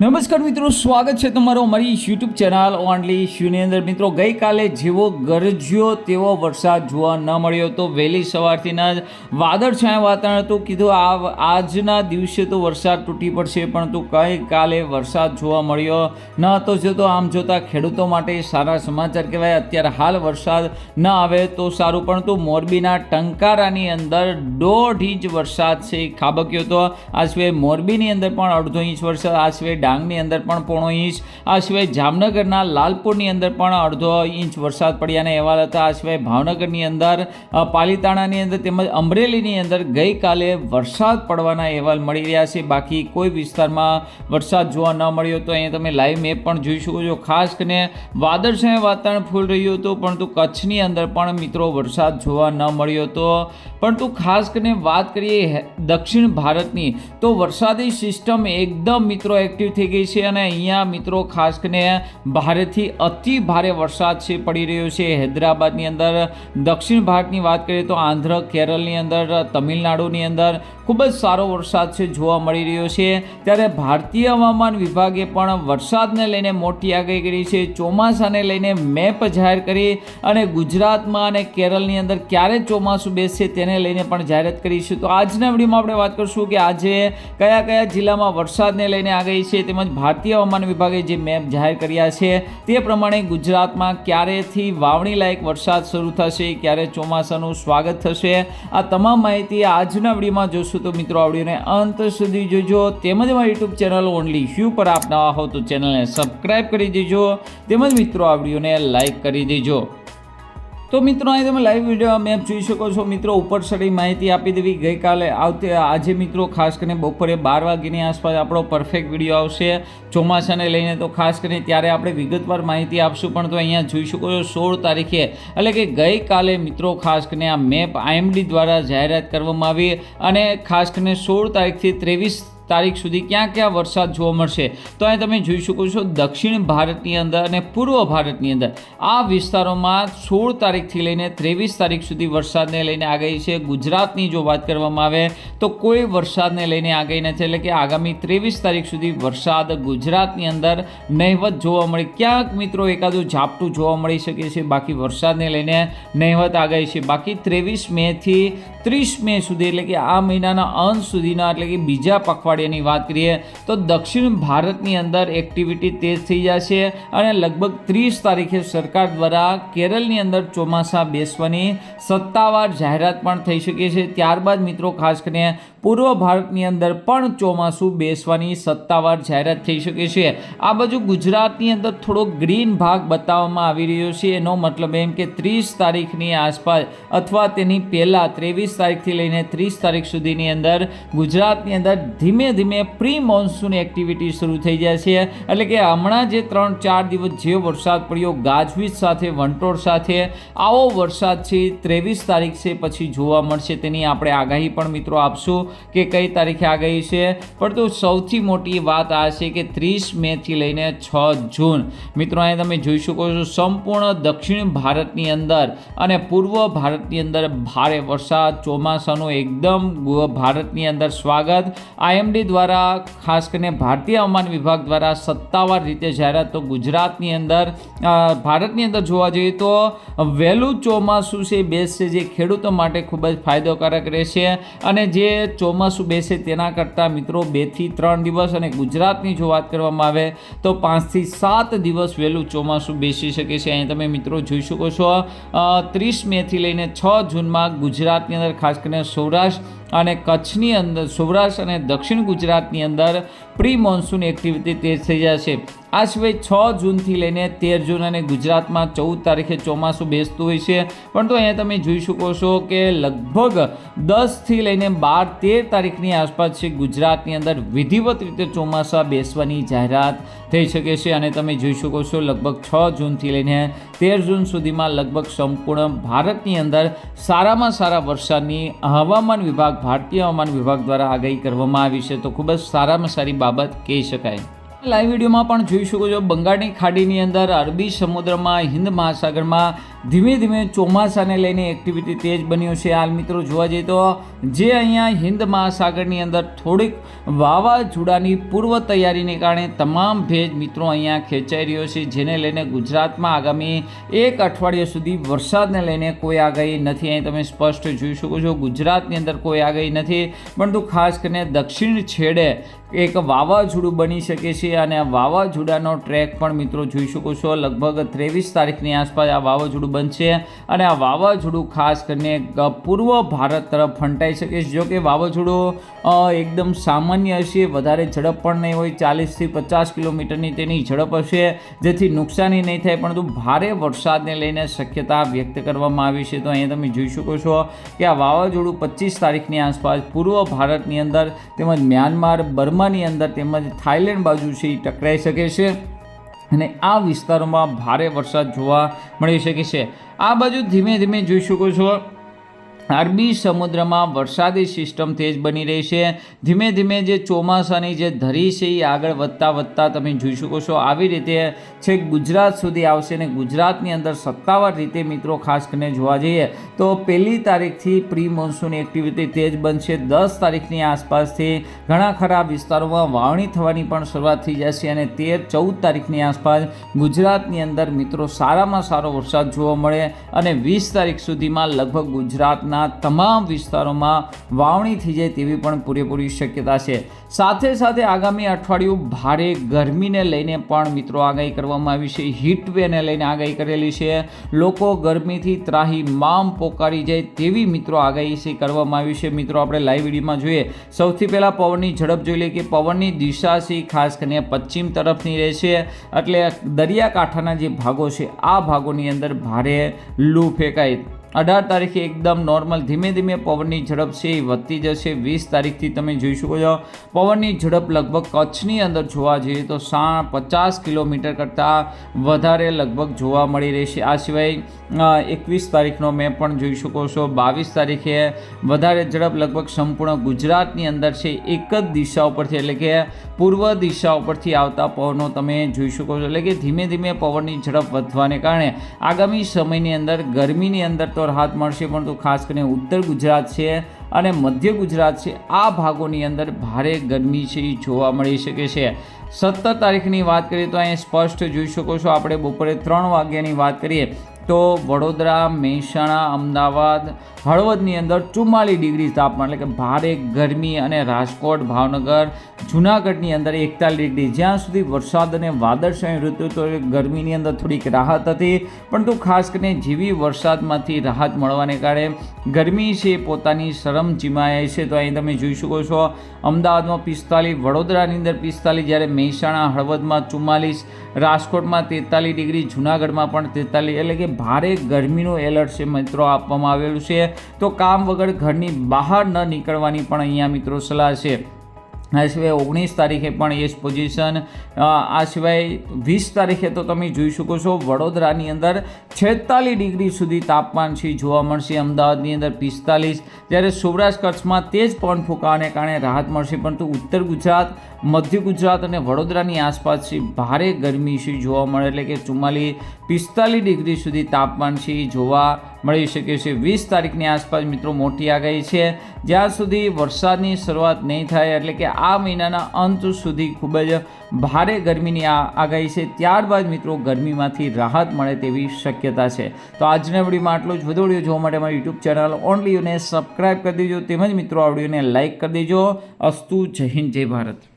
નમસ્કાર મિત્રો, સ્વાગત છે તમારો અમારી યુટ્યુબ ચેનલ ઓનલી શ્યુની અંદર. મિત્રો, ગઈકાલે જેવો ગરજ્યો તેવો વરસાદ જોવા ન મળ્યો તો વહેલી સવારથી જ વાદળછાયા વાતાવરણ હતું. કીધું આ આજના દિવસે તો વરસાદ તૂટી પડશે, પરંતુ ગઈકાલે વરસાદ જોવા મળ્યો ન હતો. જોતો આમ જોતાં ખેડૂતો માટે સારા સમાચાર કહેવાય. અત્યારે હાલ વરસાદ ન આવે તો સારું, પરંતુ મોરબીના ટંકારાની અંદર દોઢ ઇંચ વરસાદ છે. ખાબક્યો હતો આ સિવાય મોરબીની અંદર પણ અડધો ઇંચ વરસાદ. આ સિવાય ડાંગની અંદર પણ પોણો ઇંચ, આ સિવાય જામનગરના લાલપુરની અંદર પણ અડધો ઇંચ વરસાદ પડ્યાના અહેવાલ હતા. આ સિવાય ભાવનગરની અંદર પાલીતાણાની અંદર તેમજ અમરેલીની અંદર ગઈકાલે વરસાદ પડવાના અહેવાલ મળી રહ્યા છે. બાકી કોઈ વિસ્તારમાં વરસાદ જોવા ન મળ્યો તો અહીંયા તમે લાઈવ મેપ પણ જોઈ શકો છો. ખાસ કરીને વાદળછાયા વાતાવરણ ફૂલ રહ્યું હતું, પરંતુ કચ્છની અંદર પણ મિત્રો વરસાદ જોવા ન મળ્યો હતો પરંતુ ખાસ કરીને વાત કરીએ દક્ષિણ ભારતની, તો વરસાદી સિસ્ટમ એકદમ મિત્રો એક્ટિવ થઈ ગઈ છે અને અહીંયા મિત્રો ખાસ કરીને ભારેથી અતિ ભારે વરસાદ છે, પડી રહ્યો છે. હૈદરાબાદની અંદર, દક્ષિણ ભારતની વાત કરીએ તો આંધ્ર કેરળની અંદર, તમિલનાડુની અંદર ખૂબ જ સારો વરસાદ છે, જોવા મળી રહ્યો છે. ત્યારે ભારતીય હવામાન વિભાગે પણ વરસાદને લઈને મોટી આગાહી કરી છે. ચોમાસાને લઈને મેપ જાહેર કરી અને ગુજરાતમાં અને કેરળની અંદર ક્યારે ચોમાસું બેસશે તેને લઈને પણ જાહેરાત કરી છે. તો આજના વિડીયોમાં આપણે વાત કરીશું કે આજે કયા કયા જિલ્લામાં વરસાદને લઈને આગાહી છે તેમજ ભારતીય હવામાન વિભાગે જે મેપ જાહેર કર્યા છે તે પ્રમાણે ગુજરાતમાં ક્યારેથી વાવણી લાયક વરસાદ શરૂ થશે, ક્યારે ચોમાસાનું સ્વાગત થશે, આ તમામ માહિતી આજના વિડીયોમાં જોશું. તો મિત્રો, આ વિડીયોને અંત સુધી જોજો. તેમજ મારી યુટ્યુબ ચેનલ ઓનલી શ્યુ પર આપ નવા હો તો ચેનલને સબસ્ક્રાઈબ કરી દેજો. તેમજ મિત્રો, આ વિડીયોને લાઈક કરી દેજો. તો મિત્રો, અહીં તમે લાઈવ વીડિયો મેપ જોઈ શકો છો. મિત્રો, ઉપર સડી માહિતી આપી દેવી. ગઈકાલે આવતી, આજે મિત્રો, ખાસ કરીને બપોરે બાર વાગ્યાની આસપાસ આપણો પરફેક્ટ વીડિયો આવશે. ચોમાસાને લઈને તો ખાસ કરીને ત્યારે આપણે વિગતવાર માહિતી આપશું, પણ તો અહીંયા જોઈ શકો છો સોળ તારીખે. એટલે કે ગઈકાલે મિત્રો, ખાસ કરીને આ મેપ આઈએમડી દ્વારા જાહેરાત કરવામાં આવી. અને ખાસ કરીને સોળ તારીખથી ત્રેવીસ તારીખ સુધી ક્યાં ક્યાં વરસાદ જોવા મળશે તો અહીં તમે જોઈ શકો છો દક્ષિણ ભારતની અંદર અને પૂર્વ ભારતની અંદર. આ વિસ્તારોમાં સોળ તારીખથી લઈને ત્રેવીસ તારીખ સુધી વરસાદને લઈને આગાહી છે. ગુજરાતની જો વાત કરવામાં આવે તો કોઈ વરસાદને લઈને આગાહી નથી, એટલે કે આગામી ત્રેવીસ તારીખ સુધી વરસાદ ગુજરાતની અંદર નહિવત જોવા મળે. ક્યાંક મિત્રો એકાદું ઝાપટું જોવા મળી શકે છે, બાકી વરસાદને લઈને નહિવત આગાહી છે. બાકી ત્રેવીસ મેથી ત્રીસ મે સુધી, એટલે કે આ મહિનાના અંત સુધીના, એટલે કે બીજા પખવાડિયાની વાત કરીએ તો દક્ષિણ ભારતની અંદર એક્ટિવિટી તેજ થઈ જશે અને લગભગ ત્રીસ તારીખે સરકાર દ્વારા કેરળની અંદર ચોમાસા બેસવાની સત્તાવાર જાહેરાત પણ થઈ શકે છે. ત્યારબાદ મિત્રો, ખાસ કરીને પૂર્વ ભારતની અંદર પણ ચોમાસું બેસવાની સત્તાવાર જાહેરાત થઈ શકે છે. આ બાજુ ગુજરાતની અંદર થોડો ગ્રીન ભાગ બતાવવામાં આવી રહ્યો છે. એનો મતલબ એમ કે ત્રીસ તારીખની આસપાસ અથવા તેની પહેલાં ત્રેવીસ તારીખથી લઈને ત્રીસ તારીખ સુધીની અંદર ગુજરાતની અંદર ધીમે ધીમે પ્રી મોન્સૂન એક્ટિવિટી શરૂ થઈ જાય છે. એટલે કે હમણાં જે ત્રણ ચાર દિવસ જે વરસાદ પડ્યો, ગાજવીજ સાથે, વંટોળ સાથે, આવો વરસાદ છે, ત્રેવીસ તારીખ છે, પછી જોવા મળશે. તેની આપણે આગાહી પણ મિત્રો આપશું કે કઈ તારીખે આગાહી છે. પરંતુ સૌથી મોટી વાત આ છે કે ત્રીસ મેથી લઈને છ જૂન. મિત્રો અહીંયા તમે જોઈ શકો છો સંપૂર્ણ દક્ષિણ ભારતની અંદર અને પૂર્વ ભારતની અંદર ભારે વરસાદ, ચોમાસાનું એકદમ ભારતની અંદર સ્વાગત. આઈએમડી દ્વારા, ખાસ કરીને ભારતીય હવામાન વિભાગ દ્વારા સત્તાવાર રીતે જાહેરાત. તો ગુજરાતની અંદર ભારતની અંદર જોવા જઈએ તો વહેલું ચોમાસું છે, બેસશે જે ખેડૂતો માટે ખૂબ જ ફાયદોકારક રહેશે. અને જે ચોમાસું બેસે તેના કરતાં મિત્રો બેથી ત્રણ દિવસ અને ગુજરાતની જો વાત કરવામાં આવે તો પાંચથી સાત દિવસ વહેલું ચોમાસું બેસી શકે છે. અહીં તમે મિત્રો જોઈ શકો છો ત્રીસ મેથી લઈને છ જૂનમાં ગુજરાતની અંદર ખાસ કરીને સૌરાષ્ટ્ર અને કચ્છની અંદર સૌરાષ્ટ્ર અને દક્ષિણ ગુજરાતની અંદર પ્રી મોન્સૂન એક્ટિવિટી તેજ થઈ જશે. આ સિવાય છ જૂનથી લઈને તેર જૂન અને ગુજરાતમાં ચૌદ તારીખે ચોમાસું બેસતું હોય છે. પરંતુ અહીંયા તમે જોઈ શકો છો કે લગભગ દસથી લઈને બાર, તેર તારીખની આસપાસ છે ગુજરાતની અંદર વિધિવત રીતે ચોમાસા બેસવાની જાહેરાત થઈ શકે છે. અને તમે જોઈ શકો છો લગભગ છ જૂનથી લઈને તેર જૂન સુધીમાં લગભગ સંપૂર્ણ ભારતની અંદર સારામાં સારા વરસાદની હવામાન વિભાગ, ભારતીય હવામાન વિભાગ દ્વારા આગાહી કરવામાં આવી છે. તો ખૂબ જ સારામાં સારી બાબત કહી શકાય. લાઈવ વિડીયોમાં પણ જોઈ શકો છો બંગાળની ખાડીની અંદર, અરબી સમુદ્રમાં, હિન્દ મહાસાગરમાં ધીમે ધીમે ચોમાસાને લઈને એક્ટિવિટી તેજ બન્યું છે. હાલ મિત્રો જોવા જઈએ તો જે અહીંયા હિન્દ મહાસાગરની અંદર થોડીક વાવાઝોડાની પૂર્વ તૈયારીને કારણે તમામ ભેજ મિત્રો અહીંયા ખેંચાઈ રહ્યો છે, જેને લઈને ગુજરાતમાં આગામી એક અઠવાડિયા સુધી વરસાદને લઈને કોઈ આગાહી નથી. અહીં તમે સ્પષ્ટ જોઈ શકો છો, ગુજરાતની અંદર કોઈ આગાહી નથી, પરંતુ ખાસ કરીને દક્ષિણ છેડે એક વાવાઝોડું બની શકે છે અને આ વાવાઝોડાનો ટ્રેક પણ મિત્રો જોઈ શકો છો. લગભગ ત્રેવીસ તારીખની આસપાસ આ વાવાઝોડું બનશે અને આ વાવાઝોડું ખાસ કરીને પૂર્વ ભારત તરફ ફંટાઈ શકે છે. જો કે વાવાઝોડું એકદમ સામાન્ય હશે. વધારે ઝડપ પણ નહીં હોય. ચાલીસથી પચાસ કિલોમીટરની તેની ઝડપ હશે, જેથી નુકસાની નહીં થાય, પરંતુ ભારે વરસાદને લઈને શક્યતા વ્યક્ત કરવામાં આવી છે. તો અહીંયા તમે જોઈ શકો છો કે આ વાવાઝોડું પચીસ તારીખની આસપાસ પૂર્વ ભારતની અંદર તેમજ મ્યાનમાર બર્માની અંદર તેમજ થાઇલેન્ડ બાજુ છે એ ટકરાઈ શકે છે. અને આ વિસ્તારોમાં ભારે વરસાદ જોવા મળી શકે છે. આ બાજુ ધીમે ધીમે જોઈ શકો છો. અરબી સમુદ્રમાં વરસાદી સિસ્ટમ તેજ બની રહી છે. ધીમે ધીમે જે ચોમાસાની જે ધરી છે એ આગળ વધતા વધતા તમે જોઈ શકો છો આવી રીતે છેક ગુજરાત સુધી આવશે અને ગુજરાતની અંદર સત્તાવાર રીતે મિત્રો ખાસ કરીને જોવા જઈએ તો પહેલી તારીખથી પ્રી મોન્સૂન એક્ટિવિટી તેજ બનશે. દસ તારીખની આસપાસથી ઘણા ખરા વિસ્તારોમાં વાવણી થવાની પણ શરૂઆત થઈ જશે અને તેર, ચૌદ તારીખની આસપાસ ગુજરાતની અંદર મિત્રો સારામાં સારો વરસાદ જોવા મળે અને વીસ તારીખ સુધીમાં લગભગ ગુજરાતના તમામ વિસ્તારોમાં વાવણી થઈ જાય તેવી પણ પૂરેપૂરી શક્યતા છે. સાથે સાથે આગામી અઠવાડિયું ભારે ગરમીને લઈને પણ મિત્રો આગાહી કરવામાં આવી છે. હીટવેને લઈને આગાહી કરેલી છે. લોકો ગરમીથી ત્રાહી મામ પોકારી જાય તેવી મિત્રો આગાહી છે કરવામાં આવી છે. મિત્રો, આપણે લાઈવ વિડીયોમાં જોઈએ. સૌથી પહેલાં પવનની ઝડપ જોઈ લઈએ કે પવનની દિશા છે ખાસ કરીને પશ્ચિમ તરફની રહેશે એટલે દરિયાકાંઠાના જે ભાગો છે, આ ભાગોની અંદર ભારે લૂ ફેંકાય. અઢાર તારીખે એકદમ નોર્મલ ધીમે ધીમે પવનની ઝડપ છે એ વધતી જશે. વીસ તારીખથી તમે જોઈ શકો છો, પવનની ઝડપ લગભગ કચ્છની અંદર જોવા જઈએ તો સા પચાસ કિલોમીટર કરતાં વધારે લગભગ જોવા મળી રહેશે. આ સિવાય એકવીસ તારીખનો મેં પણ જોઈ શકો છો. બાવીસ તારીખે વધારે ઝડપ લગભગ સંપૂર્ણ ગુજરાતની અંદર છે. એક જ દિશા ઉપરથી, એટલે કે પૂર્વ દિશા ઉપરથી આવતા પવનો તમે જોઈ શકો છો. એટલે કે ધીમે ધીમે પવનની ઝડપ વધવાને કારણે આગામી સમયની અંદર ગરમીની અંદર તો રાહત મળશે, પરંતુ ખાસ કરીને ઉત્તર ગુજરાત છે અને મધ્ય ગુજરાત છે, આ ભાગોની અંદર ભારે ગરમી છે એ જોવા મળી શકે છે. સત્તર તારીખની વાત કરીએ તો અહીંયા સ્પષ્ટ જોઈ શકો છો. આપણે બપોરે ત્રણ વાગ્યાની વાત કરીએ તો વડોદરા, મહેસાણા, અમદાવાદ, હળવદની અંદર ચુમ્માલીસ ડિગ્રી તાપમાન, એટલે કે ભારે ગરમી અને રાજકોટ, ભાવનગર, જૂનાગઢની અંદર એકતાલીસ ડિગ્રી. જ્યાં સુધી વરસાદ અને વાદળછાયું ઋતુ તો ગરમીની અંદર થોડીક રાહત હતી. પરંતુ ખાસ કરીને જેવી વરસાદમાંથી રાહત મળવાને કારણે ગરમી છે, પોતાની શરમ ચીમાય છે. તો અહીં તમે જોઈ શકો છો, અમદાવાદમાં પિસ્તાલીસ, વડોદરાની અંદર પિસ્તાલીસ, જ્યારે મહેસાણા, હળવદમાં ચુમ્માલીસ રાજકોટમાં તેતાલીસ ડિગ્રી, જૂનાગઢમાં પણ તેતાલીસ, એટલે કે ભારે ગરમીનું એલર્ટ છે મિત્રો આપવામાં આવેલું છે. તો કામ વગર ઘરની બહાર ન નીકળવાની પણ અહીંયા મિત્રો સલાહ છે. આ સિવાય ઓગણીસ તારીખે પણ એ જ પોઝિશન આ સિવાય વીસ તારીખે તો તમે જોઈ શકો છો વડોદરાની અંદર છેતાલીસ ડિગ્રી સુધી તાપમાન છે, જોવા મળશે. અમદાવાદની અંદર પિસ્તાલીસ. જ્યારે સૌરાષ્ટ્ર કચ્છમાં તેજ પવન ફૂંકાવાને કારણે રાહત મળશે, પરંતુ ઉત્તર ગુજરાત, મધ્ય ગુજરાત અને વડોદરાની આસપાસ છે ભારે ગરમી છે, જોવા મળે એટલે કે ચુમ્માલીસ પિસ્તાલીસ ડિગ્રી સુધી તાપમાન છે, જોવા મળી શકે છે. વીસ તારીખની આસપાસ મિત્રો મોટી આગાહી છે. જ્યાં સુધી વરસાદની શરૂઆત નહીં થાય એટલે કે આ મહિનાના અંત સુધી ખૂબ જ ભારે ગરમીની આગાહી છે. ત્યારબાદ મિત્રો ગરમીમાંથી રાહત મળે તેવી શક્યતા છે. તો આજના વિડીયોમાં આટલું જ. વધુ વીડિયો જોવા માટે મારી યુટ્યુબ ચેનલ ઓનલીઓને સબસ્ક્રાઈબ કરી દેજો. તેમજ મિત્રો આ વિડીયોને લાઇક કરી દેજો. અસ્તુ જય હિન્દ, જય ભારત.